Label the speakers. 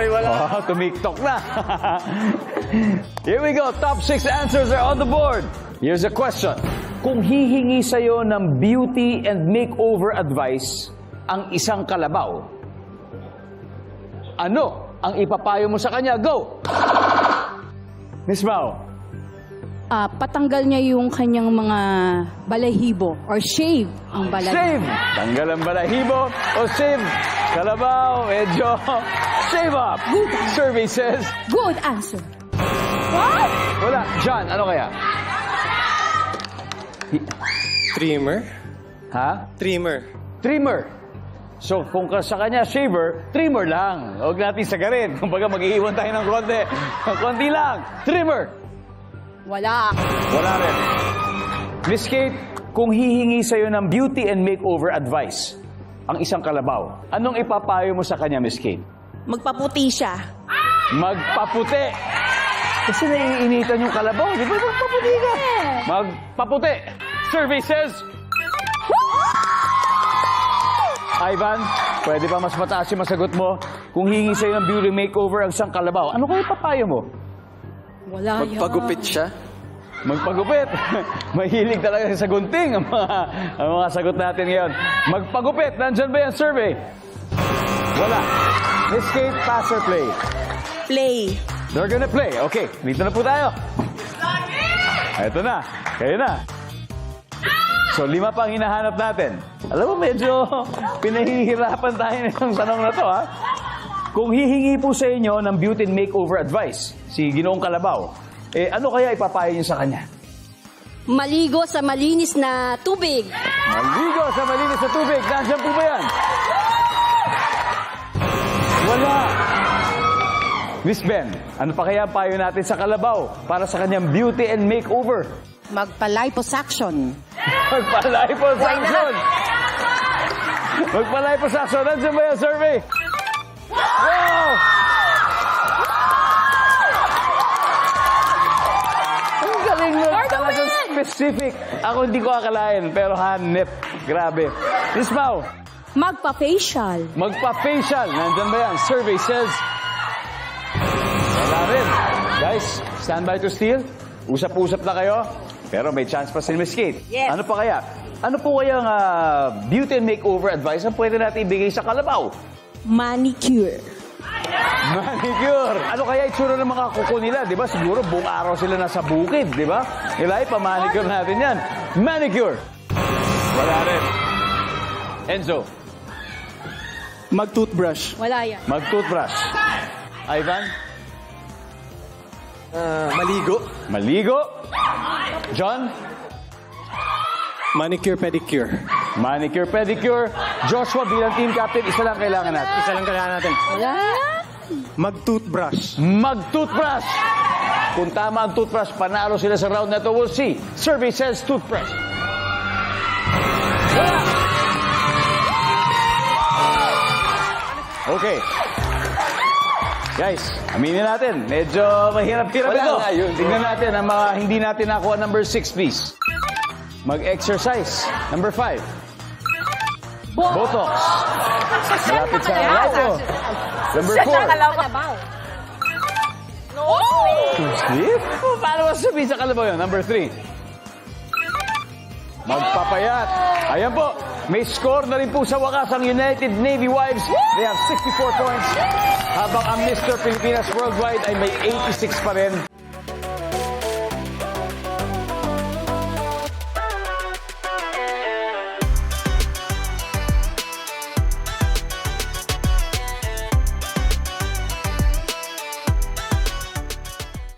Speaker 1: eh. Wala.
Speaker 2: Oh, tumiktok na. Here we go. Top six answers are on the board. Here's a question. Kung hihingi sa'yo ng beauty and makeover advice ang isang kalabaw, ano ang ipapayo mo sa kanya? Go! Miss Mau.
Speaker 3: Ah, patanggal niya yung kanyang mga balahibo or shave ang balahibo.
Speaker 2: Save! Tanggal ang balahibo o save? Kalabaw, medyo save up. Survey says,
Speaker 3: Good answer.
Speaker 2: wala. John, ano kaya?
Speaker 1: Trimmer?
Speaker 2: Ha?
Speaker 1: Trimmer.
Speaker 2: Trimmer. So, kung ka sa kanya shaver, trimmer lang. Huwag natin sagarin. Kumbaga, mag-iiwan tayo ng konti. konti lang. Trimmer.
Speaker 3: Wala.
Speaker 2: Wala rin. Miss Kate, kung hihingi sa'yo ng beauty and makeover advice, ang isang kalabaw, anong ipapayo mo sa kanya, Miss Kate?
Speaker 4: Magpaputi siya.
Speaker 2: Magpaputi. Kasi naiinitan yung kalabaw. Di ba? Magpaputi ka. Magpaputi. Survey says... Ivan, pwede pa mas mataas yung masagot mo? Kung hingi sa'yo ng beauty makeover ang isang kalabaw, ano kayo papayo mo?
Speaker 3: Wala
Speaker 1: Magpagupit siya.
Speaker 2: Magpagupit. Mahilig talaga sa gunting ang mga, ang mga sagot natin ngayon. Magpagupit. Nandyan ba yung survey? Wala. Miss Kate, pass or play?
Speaker 4: Play.
Speaker 2: They're gonna play. Okay, dito na po tayo. Ito na. Kayo na. So, lima pang hinahanap natin. Alam mo, medyo pinahihirapan tayo ng tanong na to, ha? Kung hihingi po sa inyo ng beauty and makeover advice, si Ginoong Kalabaw, eh, ano kaya ipapayo niyo sa kanya?
Speaker 5: Maligo sa malinis na tubig.
Speaker 2: Maligo sa malinis na tubig. Nandiyan po ba yan? Wala. Miss Ben, ano pa kaya payo natin sa Kalabaw para sa kanyang beauty and makeover?
Speaker 4: Magpa-liposuction.
Speaker 2: Magpa-liposuction! Magpa-liposuction. Nandiyan ba yung survey? Wow! Ang galing mo. Talagang specific. Ako hindi ko akalain, pero hanep. Grabe. Miss Mau,
Speaker 3: Magpa-facial.
Speaker 2: magpa-facial. Nandyan ba yan? Survey says... Wala rin. Guys, stand by to steal. Usap-usap na kayo. Pero may chance pa si Miss Kate.
Speaker 4: Yes.
Speaker 2: Ano pa kaya? Ano po kaya ang beauty and makeover advice ang pwede natin ibigay sa kalabaw?
Speaker 4: Manicure.
Speaker 2: Manicure! Ano kaya itsura ng mga kuko nila? Di ba? Siguro buong araw sila nasa bukid, di ba? Nila, ipamanicure natin yan. Manicure! Wala rin. Enzo,
Speaker 1: Mag-toothbrush.
Speaker 3: Wala yan.
Speaker 2: mag-toothbrush. Ivan,
Speaker 1: Ah, maligo.
Speaker 2: maligo. John,
Speaker 1: Manicure, pedicure.
Speaker 2: manicure, pedicure. Joshua bilang team captain, isa lang kailangan natin.
Speaker 1: Isa lang kailangan natin.
Speaker 3: Wala.
Speaker 1: Mag-toothbrush.
Speaker 2: Mag-toothbrush! Kung tama ang toothbrush, panalo sila sa round na to. We'll see. Survey says toothbrush. Okay. Guys, aminin natin, medyo mahirap-hirap
Speaker 1: Wala
Speaker 2: ito.
Speaker 1: nga yun.
Speaker 2: Tingnan natin ang mga hindi natin nakuha. Number six, please. Mag-exercise. Number five. Botox. Malapit sa lipo. Number four. Sleep? Oh, paano mo sabihin sa kalabaw yun? Number three. Magpapayat. Ayan po. May score na rin po sa wakas ang United Navy Wives. They have 64 points. Habang ang Mr. Pilipinas Worldwide ay may 86 pa rin.